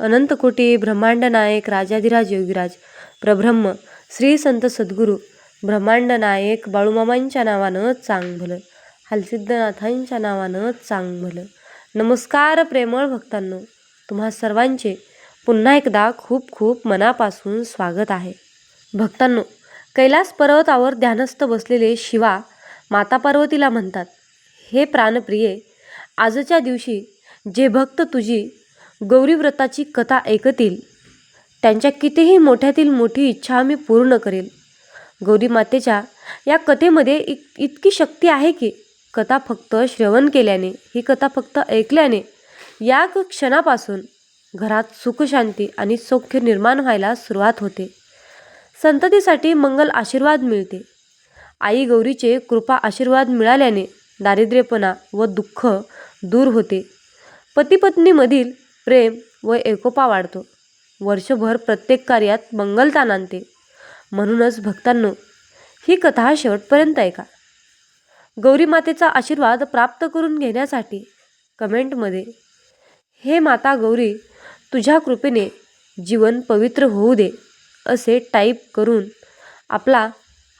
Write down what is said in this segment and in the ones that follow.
अनंतकोटी ब्रह्मांड नायक राजाधिराज योगीराज प्रब्रह्म श्री संत सद्गुरू ब्रह्मांड नायक बाळूमामांच्या नावानं चांग भलं हालसिद्धनाथांच्या नावानं चांग भलं नमस्कार प्रेमळ भक्तांनो तुम्हा सर्वांचे पुन्हा एकदा खूप खूप मनापासून स्वागत आहे. भक्तांनो कैलास पर्वतावर ध्यानस्थ बसलेले शिवा माता पार्वतीला म्हणतात हे प्राणप्रिये आजच्या दिवशी जे भक्त तुझी गौरीव्रताची कथा ऐकतील. त्यांच्या कितीही मोठ्यातील मोठी इच्छा मी पूर्ण करेल. गौरी मातेच्या या कथेमध्ये इत इतकी शक्ती आहे की कथा फक्त श्रवण केल्याने ही कथा फक्त ऐकल्याने या क्षणापासून घरात सुखशांती आणि सौख्य निर्माण व्हायला सुरुवात होते. संततीसाठी मंगल आशीर्वाद मिळते. आई गौरीचे कृपा आशीर्वाद मिळाल्याने दारिद्र्यपणा व दुःख दूर होते. पतीपत्नीमधील प्रेम व एकोपा वाढतो. वर्षभर प्रत्येक कार्यात मंगलता नांदते म्हणूनच भक्तांनो ही कथा शेवटपर्यंत ऐका. गौरी मातेचा आशीर्वाद प्राप्त करून घेण्यासाठी कमेंटमध्ये हे माता गौरी तुझ्या कृपेने जीवन पवित्र होऊ दे असे टाईप करून आपला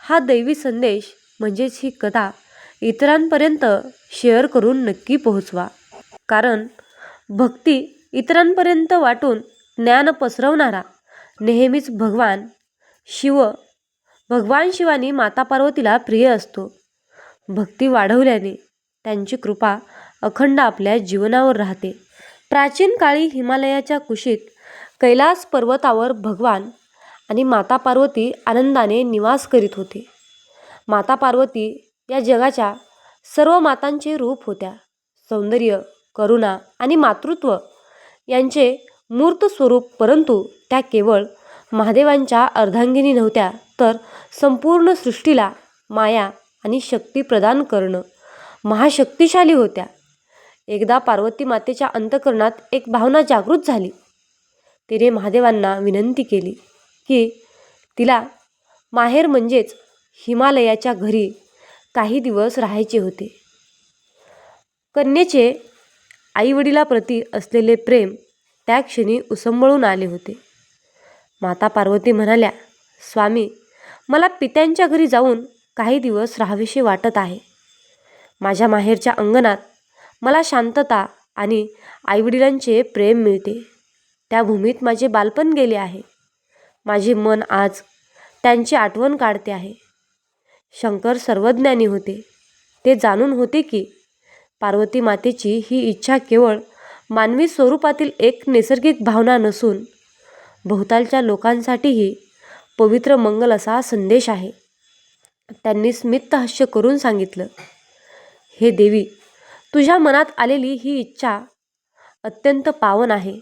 हा दैवी संदेश म्हणजेच ही कथा इतरांपर्यंत शेअर करून नक्की पोहोचवा. कारण भक्ती इतरांपर्यंत वाटून ज्ञान पसरवणारा नेहमीच भगवान शिव. भगवान शिवानी माता पार्वतीला प्रिय असतो. भक्ती वाढवल्याने त्यांची कृपा अखंड आपल्या जीवनावर राहते. प्राचीन काळी हिमालयाच्या कुशीत कैलास पर्वतावर भगवान आणि माता पार्वती आनंदाने निवास करीत होते. माता पार्वती या जगाच्या सर्व मातांचे रूप होत्या. सौंदर्य करुणा आणि मातृत्व यांचे मूर्त स्वरूप परंतु त्या केवळ महादेवांच्या अर्धांगिनी नव्हत्या तर संपूर्ण सृष्टीला माया आणि शक्ती प्रदान करणं महाशक्तिशाली होत्या. एकदा पार्वती मातेच्या अंतकरणात एक भावना जागृत झाली. तिने महादेवांना विनंती केली की तिला माहेर म्हणजेच हिमालयाच्या घरी काही दिवस राहायचे होते. कन्येचे आईवडिलाप्रती असलेले प्रेम त्या क्षणी उसंबळून आले होते. माता पार्वती म्हणाल्या स्वामी मला पित्यांच्या घरी जाऊन काही दिवस राहावेसे वाटत आहे. माझ्या माहेरच्या अंगणात मला शांतता आणि आईवडिलांचे प्रेम मिळते. त्या भूमीत माझे बालपण गेले आहे. माझे मन आज त्यांची आठवण काढते आहे. शंकर सर्वज्ञानी होते. ते जाणून होते की पार्वती मातेची ही इच्छा केवळ मानवी स्वरूपातील एक नैसर्गिक भावना नसून भोवतालच्या लोकांसाठीही पवित्र मंगल असा संदेश आहे. त्यांनी स्मित हास्य करून सांगितलं हे देवी तुझ्या मनात आलेली ही इच्छा अत्यंत पावन आहे.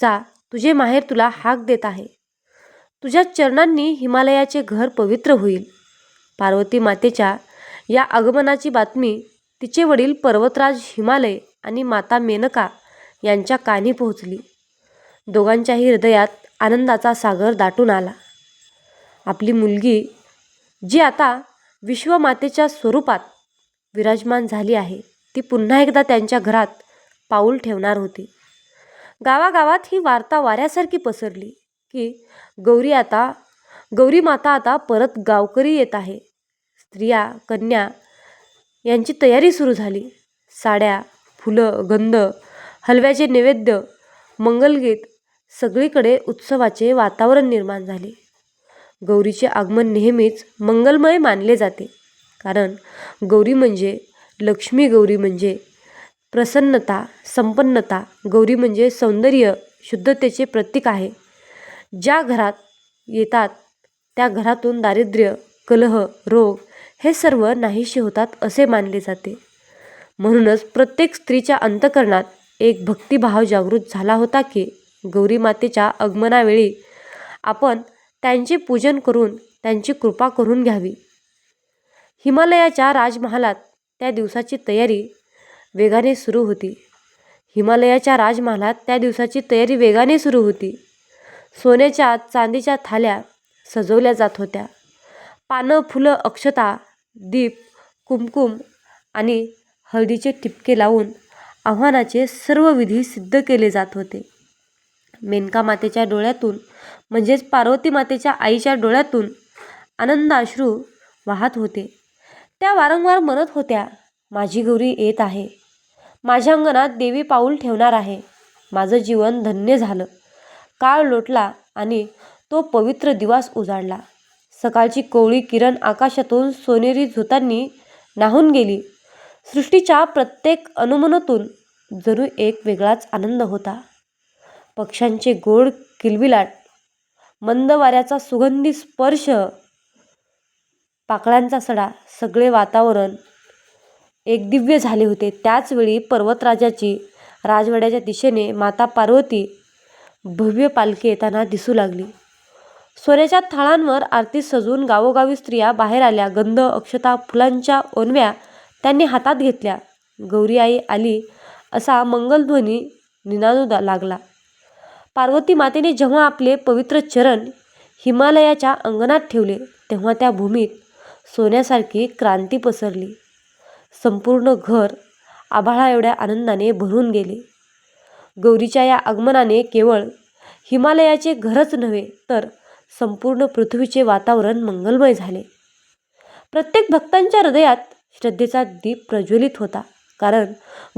जा तुझे माहेर तुला हाक देत आहे. तुझ्या चरणांनी हिमालयाचे घर पवित्र होईल. पार्वती मातेच्या या आगमनाची बातमी तिचे वडील पर्वतराज हिमालय आणि माता मेनका यांच्या कानी पोहोचली. दोघांच्याही हृदयात आनंदाचा सागर दाटून आला. आपली मुलगी जी आता विश्वमातेच्या स्वरूपात विराजमान झाली आहे ती पुन्हा एकदा त्यांच्या घरात पाऊल ठेवणार होती. गावागावात ही वार्ता वाऱ्यासारखी पसरली की गौरी आता गौरी माता आता परत गावकरी येत आहे. स्त्रिया कन्या यांची तयारी सुरू झाली. साड्या फुलं गंध हलव्याचे नैवेद्य मंगलगीत सगळीकडे उत्सवाचे वातावरण निर्माण झाले. गौरीचे आगमन नेहमीच मंगलमय मानले जाते. कारण गौरी म्हणजे लक्ष्मी गौरी म्हणजे प्रसन्नता संपन्नता गौरी म्हणजे सौंदर्य शुद्धतेचे प्रतीक आहे. ज्या घरात येतात त्या घरातून दारिद्र्य कलह रोग हे सर्व नाहीसे होतात असे मानले जाते. म्हणूनच प्रत्येक स्त्रीच्या अंतकरणात एक भक्तिभाव जागृत झाला होता की गौरी मातेच्या आगमनावेळी आपण त्यांचे पूजन करून त्यांची कृपा करून घ्यावी. हिमालयाच्या राजमहालात त्या दिवसाची तयारी वेगाने सुरू होती. हिमालयाच्या राजमहालात त्या दिवसाची तयारी वेगाने सुरू होती. सोन्याच्या चांदीच्या थाल्या सजवल्या जात होत्या. पानं फुलं अक्षता दीप कुमकुम आणि हळदीचे ठिपके लावून आव्हानाचे सर्व विधी सिद्ध केले जात होते. मेनका मातेच्या डोळ्यातून म्हणजेच पार्वती मातेच्या आईच्या डोळ्यातून आनंद अश्रू वाहत होते. त्या वारंवार म्हणत होत्या माझी गौरी येत आहे. माझ्या अंगणात देवी पाऊल ठेवणार आहे. माझं जीवन धन्य झालं. काळ लोटला आणि तो पवित्र दिवस उजाडला. सकाळची कोवळी किरण आकाशातून सोनेरी झोतांनी नाहून गेली. सृष्टीच्या प्रत्येक अनुमनातून जणू एक वेगळाच आनंद होता. पक्ष्यांचे गोड किलबिलाट मंद वाऱ्याचा सुगंधी स्पर्श पाकळ्यांचा सडा सगळे वातावरण एक दिव्य झाले होते. त्याचवेळी पर्वतराजाची राजवाड्याच्या दिशेने माता पार्वती भव्य पालखी येताना दिसू लागली. सोन्याच्या थाळांवर आरती सजून गावोगावी स्त्रिया बाहेर आल्या. गंध अक्षता फुलांच्या ओनव्या त्यांनी हातात घेतल्या. गौरी आई आली असा मंगलध्वनी निनादू लागला. पार्वती मातेने जेव्हा आपले पवित्र चरण हिमालयाच्या अंगणात ठेवले तेव्हा त्या भूमीत सोन्यासारखी क्रांती पसरली. संपूर्ण घर आभाळा एवढ्या आनंदाने भरून गेले. गौरीच्या या आगमनाने केवळ हिमालयाचे घरच नव्हे तर संपूर्ण पृथ्वीचे वातावरण मंगलमय झाले. प्रत्येक भक्तांच्या हृदयात श्रद्धेचा दीप प्रज्वलित होता. कारण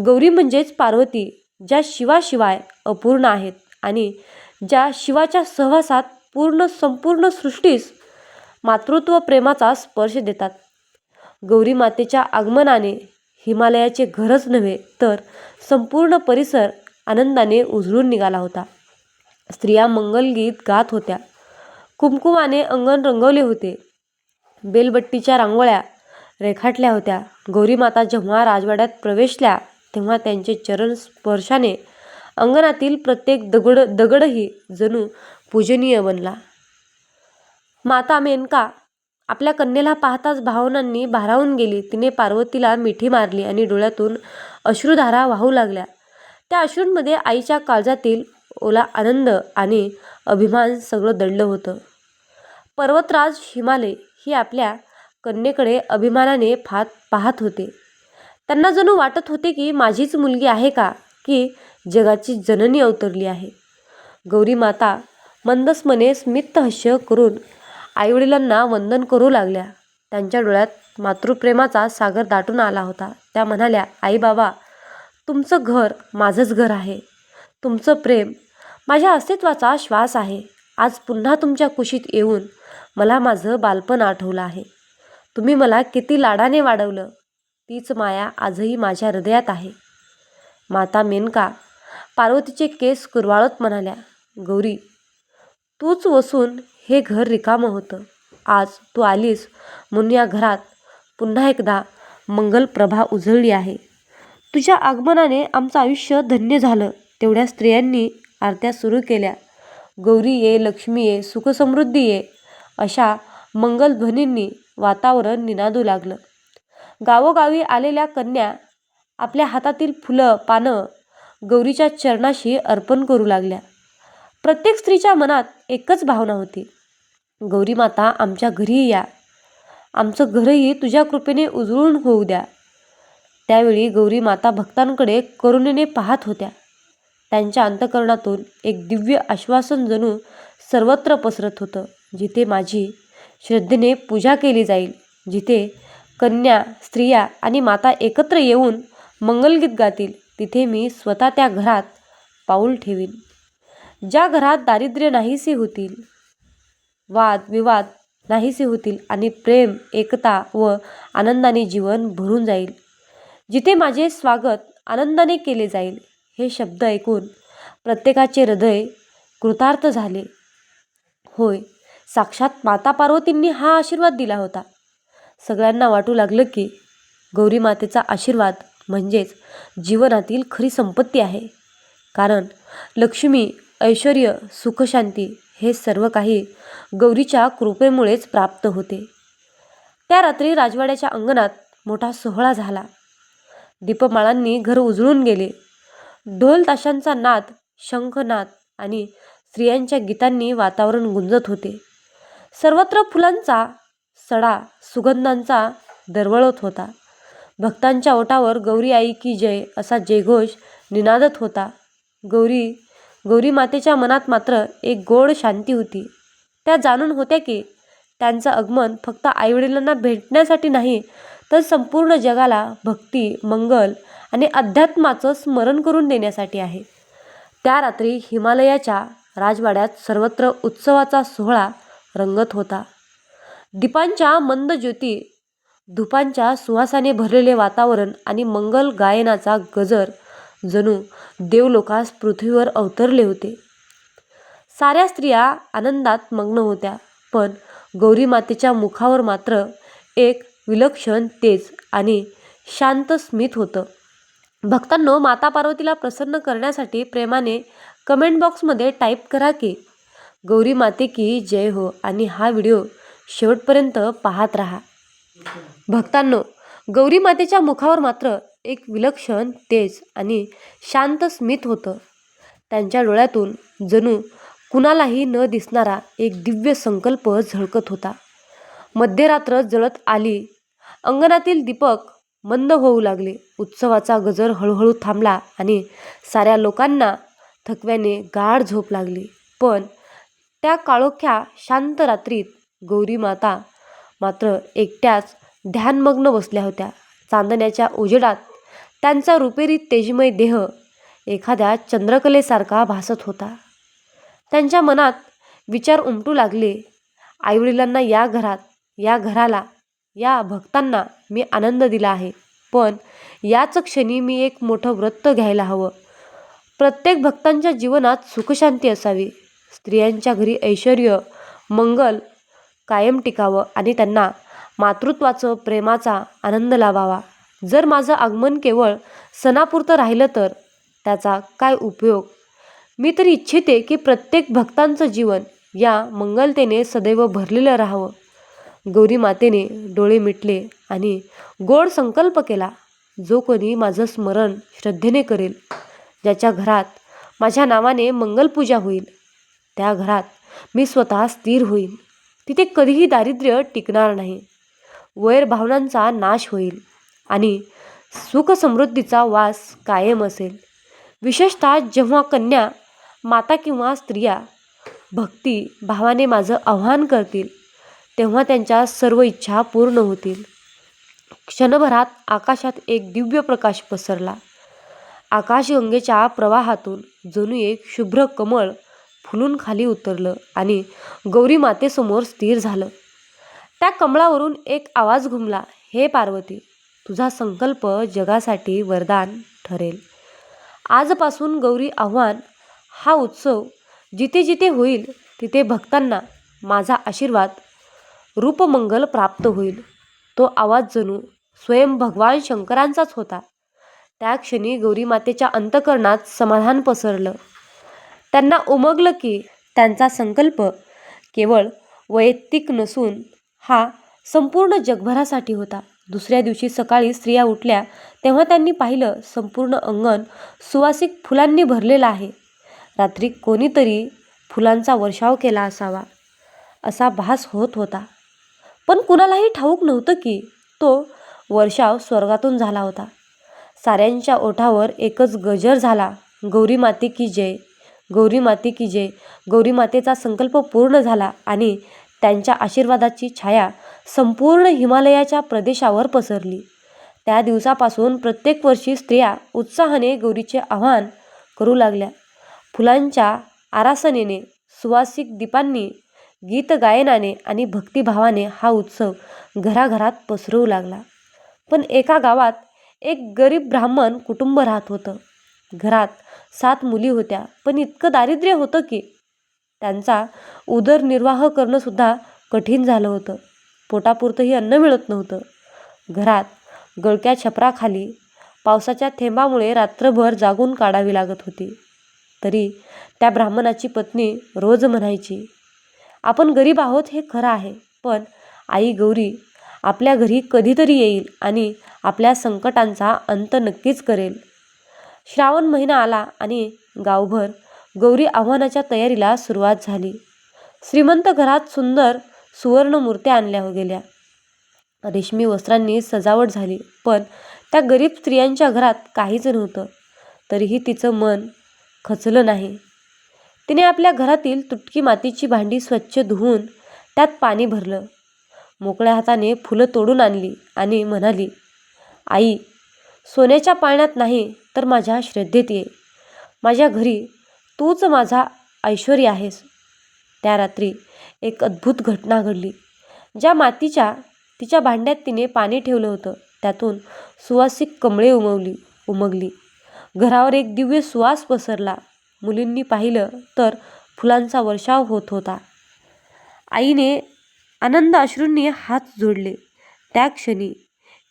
गौरी म्हणजेच पार्वती ज्या शिवाशिवाय अपूर्ण आहेत आणि ज्या शिवाच्या सहवासात पूर्ण संपूर्ण सृष्टीस मातृत्व प्रेमाचा स्पर्श देतात. गौरी मातेच्या आगमनाने हिमालयाचे घरच नव्हे तर संपूर्ण परिसर आनंदाने उजळून निघाला होता. स्त्रिया मंगलगीत गात होत्या. कुमकुमाने अंगण रंगवले होते. बेलबट्टीच्या रांगोळ्या रेखाटल्या होत्या. गौरीमाता जेव्हा राजवाड्यात प्रवेशल्या तेव्हा त्यांचे चरण स्पर्शाने अंगणातील प्रत्येक दगड दगडही जणू पूजनीय बनला. माता मेनका आपल्या कन्येला पाहताच भावनांनी भारावून गेली. तिने पार्वतीला मिठी मारली आणि डोळ्यातून अश्रुधारा वाहू लागल्या. त्या अश्रूंमध्ये आईच्या काळजातील ओला आनंद आणि अभिमान सगळं दडलं होतं. पर्वतराज हिमालय ही आपल्या कन्येकडे अभिमानाने फात पाहत होते. त्यांना जणू वाटत होते की माझीच मुलगी आहे का की जगाची जननी अवतरली आहे. गौरी माता मंदस्मने स्मितहास्य करून आईवडिलांना वंदन करू लागल्या. त्यांच्या डोळ्यात मातृप्रेमाचा सागर दाटून आला होता. त्या म्हणाल्या आई बाबा तुमचं घर माझंच घर आहे. तुमचं प्रेम माझ्या अस्तित्वाचा श्वास आहे. आज पुन्हा तुमच्या कुशीत येऊन मला माझं बालपण आठवलं आहे. तुम्ही मला किती लाडाने वाढवलं तीच माया आजही माझ्या हृदयात आहे. माता मेनका पार्वतीचे केस कुरवाळत म्हणाल्या गौरी तूच वसून हे घर रिकामं होतं. आज तू आलीस म्हणून या घरात. पुन्हा एकदा मंगलप्रभा उजळली आहे. तुझ्या आगमनाने आमचं आयुष्य धन्य झालं. तेवढ्या स्त्रियांनी आरत्या सुरू केल्या. गौरी ये लक्ष्मी ये सुखसमृद्धी ये अशा मंगलध्वनींनी वातावरण निनादू लागलं. गावोगावी आलेल्या कन्या आपल्या हातातील फुलं पानं गौरीच्या चरणाशी अर्पण करू लागल्या. प्रत्येक स्त्रीच्या मनात एकच भावना होती. गौरी माता आमच्या घरी या. आमचं घरही तुझ्या कृपेने उजळून होऊ द्या. त्यावेळी गौरी माता भक्तांकडे करुणेने पाहत होत्या. त्यांच्या अंतकरणातून एक दिव्य आश्वासन जणू सर्वत्र पसरत होतं जिथे माझी श्रद्धेने पूजा केली जाईल जिथे कन्या स्त्रिया आणि माता एकत्र येऊन मंगलगीत गातील तिथे मी स्वतः त्या घरात पाऊल ठेवीन. ज्या घरात दारिद्र्य नाहीसे होतील वाद विवाद नाहीसे होतील आणि प्रेम एकता व आनंदाने जीवन भरून जाईल जिथे माझे स्वागत आनंदाने केले जाईल हे शब्द ऐकून प्रत्येकाचे हृदय कृतार्थ झाले. होय साक्षात माता पार्वतींनी हा आशीर्वाद दिला होता. सगळ्यांना वाटू लागलं की गौरी मातेचा आशीर्वाद म्हणजेच जीवनातील खरी संपत्ती आहे. कारण लक्ष्मी ऐश्वर सुखशांती हे सर्व काही गौरीच्या कृपेमुळेच प्राप्त होते. त्या रात्री राजवाड्याच्या अंगणात मोठा सोहळा झाला. दीपमाळांनी घर उजळून गेले. ढोल ताशांचा नाद शंखनाद आणि स्त्रियांच्या गीतांनी वातावरण गुंजत होते. सर्वत्र फुलांचा सडा सुगंधांचा दरवळत होता. भक्तांच्या ओटावर गौरी आई की जय असा जयघोष निनादत होता. गौरी गौरी मातेच्या मनात मात्र एक गोड शांती होती. त्या जाणून होत्या की त्यांचं आगमन फक्त आईवडिलांना भेटण्यासाठी नाही तर संपूर्ण जगाला भक्ती मंगल आणि अध्यात्माचं स्मरण करून देण्यासाठी आहे. त्या रात्री हिमालयाच्या राजवाड्यात सर्वत्र उत्सवाचा सोहळा रंगत होता. दीपांच्या मंद ज्योती धुपांच्या सुवासाने भरलेले वातावरण आणि मंगल गायनाचा गजर जणू देवलोकास पृथ्वीवर अवतरले होते. साऱ्या स्त्रिया आनंदात मग्न होत्या पण गौरी मातेच्या मुखावर मात्र एक विलक्षण तेज आणि शांत स्मित होतं. भक्तांनो माता पार्वतीला प्रसन्न करण्यासाठी प्रेमाने कमेंट बॉक्समध्ये टाईप करा की गौरी माते की जय हो. आणि हा व्हिडिओ शेवटपर्यंत पाहत राहा. भक्तांनो गौरी मातेच्या मुखावर मात्र एक विलक्षण तेज आणि शांत स्मित होतं. त्यांच्या डोळ्यातून जणू कुणालाही न दिसणारा एक दिव्य संकल्प झळकत होता. मध्यरात्र जळत आली. अंगणातील दीपक मंद होऊ लागले. उत्सवाचा गजर हळूहळू थांबला आणि साऱ्या लोकांना थकव्याने गाढ झोप लागली. पण त्या काळोख्या शांत रात्रीत गौरी माता मात्र एकट्याच ध्यानमग्न बसल्या होत्या. चांदण्याच्या उजेडात त्यांचा रुपेरी तेजमय देह एखाद्या चंद्रकलेसारखा भासत होता. त्यांच्या मनात विचार उमटू लागले. आईवडिलांना या घरात या घराला या भक्तांना मी आनंद दिला आहे. पण याच क्षणी मी एक मोठं व्रत घ्यायला हवं. प्रत्येक भक्तांच्या जीवनात सुखशांती असावी. स्त्रियांच्या घरी ऐश्वर्य मंगल कायम टिकावं आणि त्यांना मातृत्वाचं प्रेमाचा आनंद लाभावा जर माझं आगमन केवळ सणापुरतं राहिलं तर त्याचा काय उपयोग? मी तर इच्छिते की प्रत्येक भक्तांचं जीवन या मंगलतेने सदैव भरलेलं राहावं. गौरी मातेने डोळे मिटले आणि गोड संकल्प केला जो कोणी माझं स्मरण श्रद्धेने करेल ज्याच्या घरात माझ्या नावाने मंगलपूजा होईल त्या घरात मी स्वतः स्थिर होईल तिथे कधीही दारिद्र्य टिकणार नाही. वैर भावनांचा नाश होईल आणि सुखसमृद्धीचा वास कायम असेल. विशेषतः जेव्हा कन्या माता किंवा स्त्रिया भक्ती भावाने माझं आव्हान करतील तेव्हा त्यांच्या सर्व इच्छा पूर्ण होतील. क्षणभरात आकाशात एक दिव्य प्रकाश पसरला. आकाशगंगेच्या प्रवाहातून जणू एक शुभ्र कमळ फुलून खाली उतरलं आणि गौरी मातेसमोर स्थिर झालं. त्या कमळावरून एक आवाज घुमला हे पार्वती तुझा संकल्प जगासाठी वरदान ठरेल. आजपासून गौरी आव्हान हा उत्सव जिथे जिथे होईल तिथे भक्तांना माझा आशीर्वाद रूपमंगल प्राप्त होईल. तो आवाज जणू स्वयं भगवान शंकरांचाच होता. त्या क्षणी गौरी मातेच्या अंतकरणात समाधान पसरलं. त्यांना उमगलं की त्यांचा संकल्प केवळ वैयक्तिक नसून हा संपूर्ण जगभरासाठी होता. दुसऱ्या दिवशी सकाळी स्त्रिया उठल्या तेव्हा त्यांनी पाहिलं संपूर्ण अंगण सुवासिक फुलांनी भरलेलं आहे. रात्री कोणीतरी फुलांचा वर्षाव केला असावा असा भास होत होता. पण कुणालाही ठाऊक नव्हतं की तो वर्षाव स्वर्गातून झाला होता. साऱ्यांच्या ओठावर एकच गजर झाला गौरी माते की जय. गौरी माते की जय. गौरी मातेचा संकल्प पूर्ण झाला आणि त्यांच्या आशीर्वादाची छाया संपूर्ण हिमालयाच्या प्रदेशावर पसरली. त्या दिवसापासून प्रत्येक वर्षी स्त्रिया उत्साहाने गौरीचे आव्हान करू लागल्या. फुलांच्या आरासनेने सुवासिक दीपांनी गीत गायनाने आणि भक्तिभावाने हा उत्सव घराघरात पसरवू लागला. पण एका गावात एक गरीब ब्राह्मण कुटुंब राहत होतं. घरात सात मुली होत्या पण इतकं दारिद्र्य होतं की त्यांचा उदरनिर्वाह करणंसुद्धा कठीण झालं होतं. पोटापुरतंही अन्न मिळत नव्हतं. घरात गळक्या छपराखाली पावसाच्या थेंबामुळे रात्रभर जागून काढावी लागत होती. तरी त्या ब्राह्मणाची पत्नी रोज म्हणायची आपण गरीब आहोत हे खरं आहे पण आई गौरी आपल्या घरी कधीतरी येईल आणि आपल्या संकटांचा अंत नक्कीच करेल. श्रावण महिना आला आणि गावभर गौरी आव्हानाच्या तयारीला सुरुवात झाली. श्रीमंत घरात सुंदर सुवर्ण मूर्त्या आणल्या गेल्या. रेशमी वस्त्रांनी सजावट झाली पण त्या गरीब स्त्रियांच्या घरात काहीच नव्हतं. तरीही तिचं मन खचलं नाही. तिने आपल्या घरातील तुटकी मातीची भांडी स्वच्छ धुवून त्यात पाणी भरलं. मोकळ्या हाताने फुलं तोडून आणली आणि म्हणाली आई सोन्याच्या पाळण्यात नाही तर माझ्या श्रद्धेत ये. माझ्या घरी तूच माझा ऐश्वर्य आहेस. त्या रात्री एक अद्भुत घटना घडली. ज्या मातीच्या तिच्या भांड्यात तिने पाणी ठेवलं होतं. त्यातून सुवासिक कमळे उमवली उमगली. घरावर एक दिव्य सुवास पसरला. मुलींनी पाहिलं तर फुलांचा वर्षाव होत होता. आईने आनंद अश्रूंनी हात जोडले. त्या क्षणी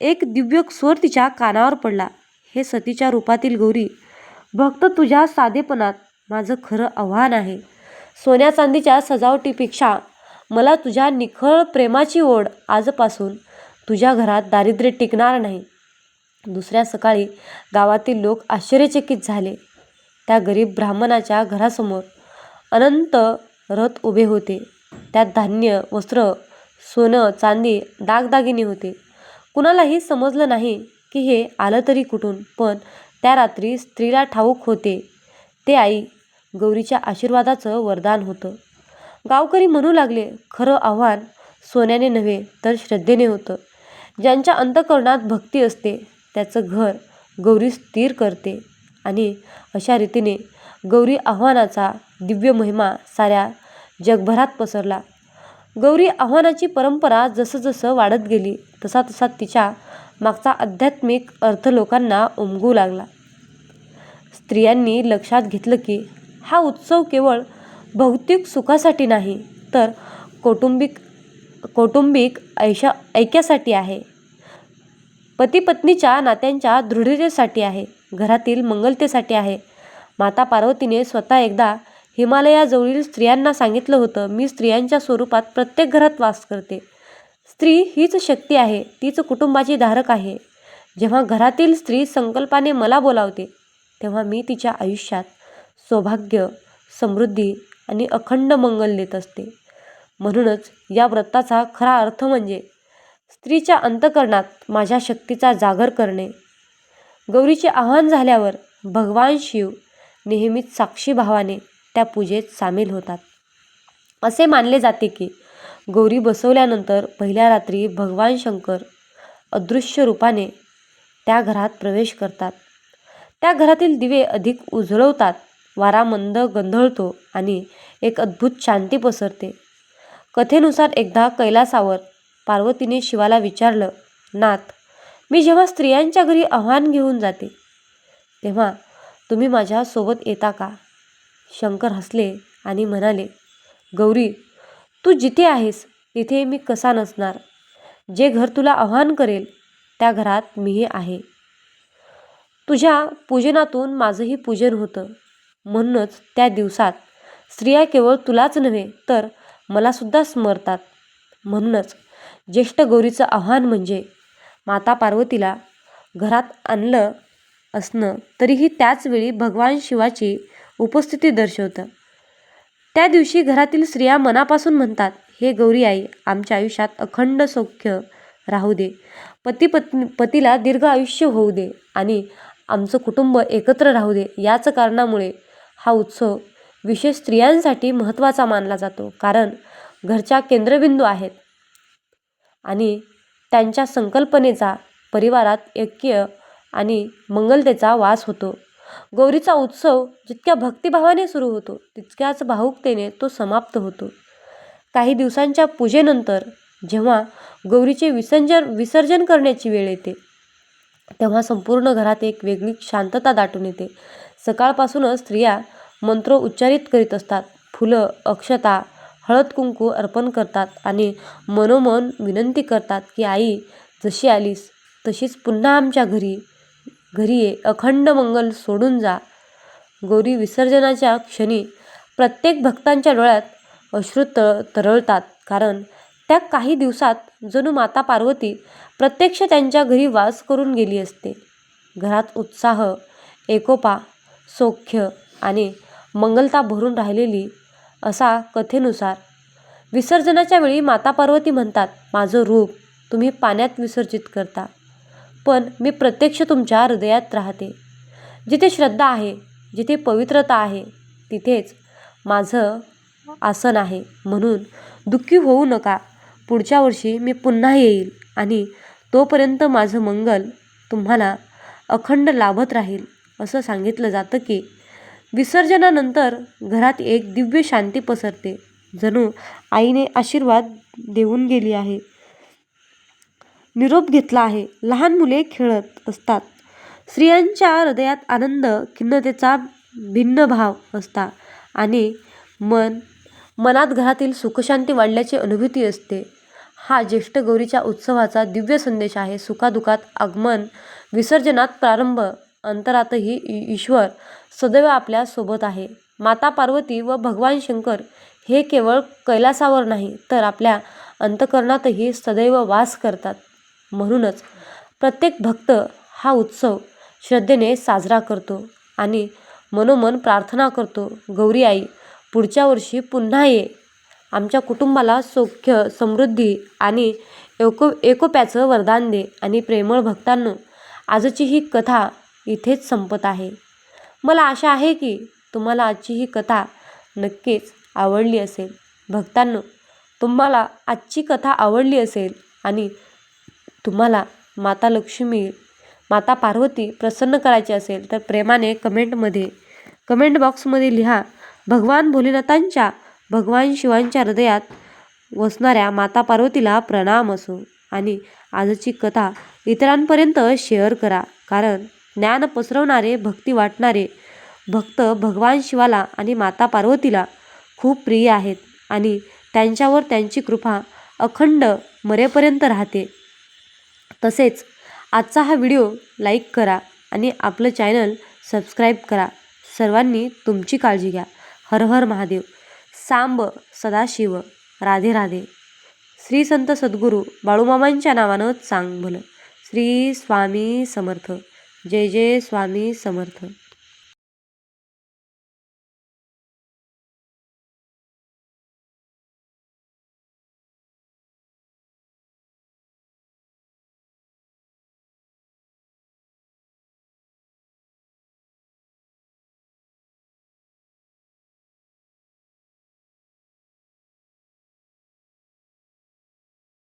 एक दिव्य स्वर तिच्या कानावर पडला. हे सतीच्या रूपातील गौरी भक्त तुझ्या साधेपणात माझं खरं आव्हान आहे. सोन्या चांदीच्या सजावटीपेक्षा मला तुझ्या निखळ प्रेमाची ओढ आजपासून तुझ्या घरात दारिद्र्य टिकणार नाही. दुसऱ्या सकाळी गावातील लोक आश्चर्यचकित झाले. त्या गरीब ब्राह्मणाच्या घरासमोर अनंत रथ उभे होते. त्यात धान्य वस्त्र सोनं चांदी दागदागिने होते. कुणालाही समजलं नाही की हे आलं तरी कुठून पण त्या रात्री स्त्रीला ठाऊक होते. ते आई गौरीच्या आशीर्वादाचं वरदान होतं. गावकरी म्हणू लागले खरं आव्हान सोन्याने नव्हे तर श्रद्धेने होतं. ज्यांच्या अंतकरणात भक्ती असते त्याचं घर गौरी स्थिर करते. आणि अशा रीतीने गौरी आव्हानाचा दिव्य महिमा साऱ्या जगभरात पसरला. गौरी आव्हानाची परंपरा जसं जसं वाढत गेली तसा तसा तिच्या मागचा आध्यात्मिक अर्थ लोकांना उमगू लागला. स्त्रियांनी लक्षात घेतलं की हा उत्सव केवळ भौतिक सुखासाठी नाही तर कौटुंबिक कौटुंबिक ऐशा ऐक्यासाठी आहे. पती पत्नीच्या नात्यांच्या दृढतेसाठी आहे घरातील मंगलतेसाठी आहे. माता पार्वतीने स्वतः एकदा हिमालयाजवळील स्त्रियांना सांगितलं होतं मी स्त्रियांच्या स्वरूपात प्रत्येक घरात वास करते. स्त्री हीच शक्ती आहे तीच कुटुंबाची धारक आहे. जेव्हा घरातील स्त्री संकल्पाने मला बोलावते तेव्हा मी तिच्या आयुष्यात सौभाग्य समृद्धी आणि अखंड मंगल देत असते. म्हणूनच या व्रताचा खरा अर्थ म्हणजे स्त्रीच्या अंतकरणात माझ्या शक्तीचा जागर करणे. गौरीचे आव्हान झाल्यावर भगवान शिव नेहमीच साक्षी भावाने त्या पूजेत सामील होतात. असे मानले जाते की गौरी बसवल्यानंतर पहिल्या रात्री भगवान शंकर अदृश्य रूपाने त्या घरात प्रवेश करतात. त्या घरातील दिवे अधिक उजळवतात वारा मंद गंधळतो आणि एक अद्भुत शांती पसरते. कथेनुसार एकदा कैलासावर पार्वतीने शिवाला विचारलं नाथ मी जेव्हा स्त्रियांच्या घरी आव्हान घेऊन जाते तेव्हा तुम्ही माझ्यासोबत येता का? शंकर हसले आणि म्हणाले गौरी तू जिथे आहेस तिथे मी कसा नसणार? जे घर तुला आव्हान करेल त्या घरात मीही आहे. तुझ्या पूजनातून माझंही पूजन होतं. म्हणूनच त्या दिवसात स्त्रिया केवळ तुलाच नव्हे तर मलासुद्धा स्मरतात. म्हणूनच ज्येष्ठ गौरीचं आव्हान म्हणजे माता पार्वतीला घरात आणलं असणं तरीही त्याचवेळी भगवान शिवाची उपस्थिती दर्शवतं. त्या दिवशी घरातील स्त्रिया मनापासून म्हणतात हे गौरी आई आमच्या आयुष्यात अखंड सौख्य राहू दे. पती पत्नी पतीला दीर्घ आयुष्य होऊ दे आणि आमचं कुटुंब एकत्र राहू दे. याच कारणामुळे हा उत्सव विशेष स्त्रियांसाठी महत्त्वाचा मानला जातो. कारण घरच्या केंद्रबिंदू आहेत आणि त्यांच्या संकल्पनेचा परिवारात ऐक्य आणि मंगलतेचा वास होतो. गौरीचा उत्सव जितक्या भक्तिभावाने सुरू होतो तितक्याच भावुकतेने तो समाप्त होतो. काही दिवसांच्या पूजेनंतर जेव्हा गौरीचे विसर्जन विसर्जन करण्याची वेळ येते तेव्हा संपूर्ण घरात एक वेगळी शांतता दाटून येते. सकाळपासूनच स्त्रिया मंत्र उच्चारित करीत असतात. फुलं अक्षता हळद कुंकू अर्पण करतात आणि मनोमन विनंती करतात की आई जशी आलीस तशीच पुन्हा आमच्या घरी घरी ये अखंड मंगल सोडून जा. गौरी विसर्जनाच्या क्षणी प्रत्येक भक्तांच्या डोळ्यात अश्रू त तरळतात. कारण त्या काही दिवसात जणू माता पार्वती प्रत्यक्ष त्यांच्या घरी वास करून गेली असते. घरात उत्साह एकोपा सौख्य आणि मंगलता भरून राहिलेली असा कथेनुसार विसर्जनाच्या वेळी माता पार्वती म्हणतात माझं रूप तुम्ही पाण्यात विसर्जित करता. पण मी प्रत्यक्ष तुमच्या हृदयात राहते. जिथे श्रद्धा आहे जिथे पवित्रता आहे तिथेच माझं आसन आहे. म्हणून दुःखी होऊ नका. पुढच्या वर्षी मी पुन्हा येईल आणि तोपर्यंत माझं मंगल तुम्हाला अखंड लाभत राहील असं सांगितलं जातं की विसर्जनानंतर घरात एक दिव्य शांती पसरते जणू आईने आशीर्वाद देऊन गेली आहे. निरोप घेतला आहे. लहान मुले खेळत असतात. स्त्रियांच्या हृदयात आनंद खिन्नतेचा भिन्न भाव असता आणि मन मनात घरातील सुखशांती वाढल्याची अनुभूती असते. हा ज्येष्ठ गौरीच्या उत्सवाचा दिव्य संदेश आहे. सुखादुखात आगमन विसर्जनात प्रारंभ अंतरातही ईश्वर सदैव आपल्यासोबत आहे. माता पार्वती व भगवान शंकर हे केवळ कैलासावर नाही तर आपल्या अंतकरणातही सदैव वास करतात. म्हणूनच प्रत्येक भक्त हा उत्सव श्रद्धेने साजरा करतो आणि मनोमन प्रार्थना करतो गौरी आई पुढच्या वर्षी पुन्हा ये. आमच्या कुटुंबाला सौख्य समृद्धी आणि एको एकोप्याचं वरदान दे आणि प्रेमळ भक्तांनो आजची ही कथा इथेच संपत आहे. मला आशा आहे की तुम्हाला आजची ही कथा नक्कीच आवडली असेल. भक्तांनो तुम्हाला आजची कथा आवडली असेल आणि तुम्हाला माता लक्ष्मी माता पार्वती प्रसन्न करायची असेल तर प्रेमाने कमेंटमध्ये कमेंट बॉक्समध्ये लिहा भगवान भोलेनाथांच्या भगवान शिवांच्या हृदयात वसणाऱ्या माता पार्वतीला प्रणाम असो आणि आजची कथा इतरांपर्यंत शेअर करा. कारण ज्ञान पसरवणारे भक्ती वाटणारे भक्त भगवान शिवाला आणि माता पार्वतीला खूप प्रिय आहेत आणि त्यांच्यावर त्यांची कृपा अखंड मरेपर्यंत राहते. तसेच आजचा हा व्हिडिओ लाईक करा आणि आपलं चॅनल सबस्क्राईब करा. सर्वांनी तुमची काळजी घ्या. हर हर महादेव. सांब सदाशिव. राधे राधे. श्री संत सद्गुरू बाळूमामांच्या नावानं सांग भलं श्री स्वामी समर्थ. जय जय स्वामी समर्थ.